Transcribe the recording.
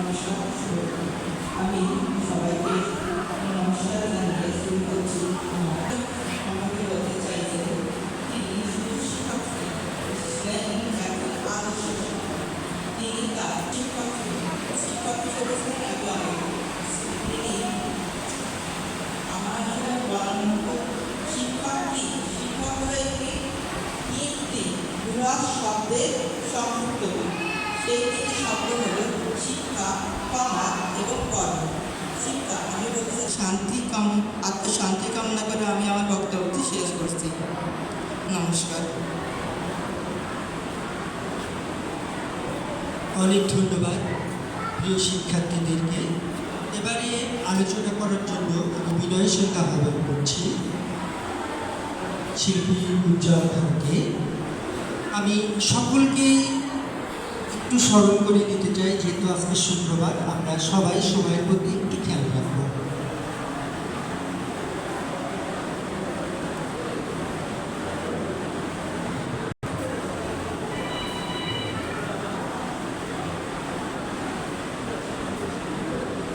আমি সবাইকে নমস্কার জানিয়ে শুরু করছি আমাকে বলতে চাই তিনি তার শিক্ষক শিক্ষক হিসেবে তিনি আমার শিক্ষক কি শিক্ষক হলো একটি বৃহৎ শব্দের সংযুক্ত সেই শব্দ হলো শিক্ষা কমা এবং কর্ম শিক্ষা আমি বলতে শান্তি কাম আত্মশান্তি কামনা করে আমি আমার বক্তব্যটি শেষ করছি নমস্কার অনেক ধন্যবাদ প্রিয় শিক্ষার্থীদেরকে। এবারে আলোচনা করার জন্য আমি বিনয়ের সঙ্গে আহ্বান করছি শিল্পী উজ্জ্বল খানকে আমি সকলকে একটু স্মরণ করে নিতে চাই যেহেতু আজকে শুক্রবার আমরা সবাই সময়ের প্রতি একটু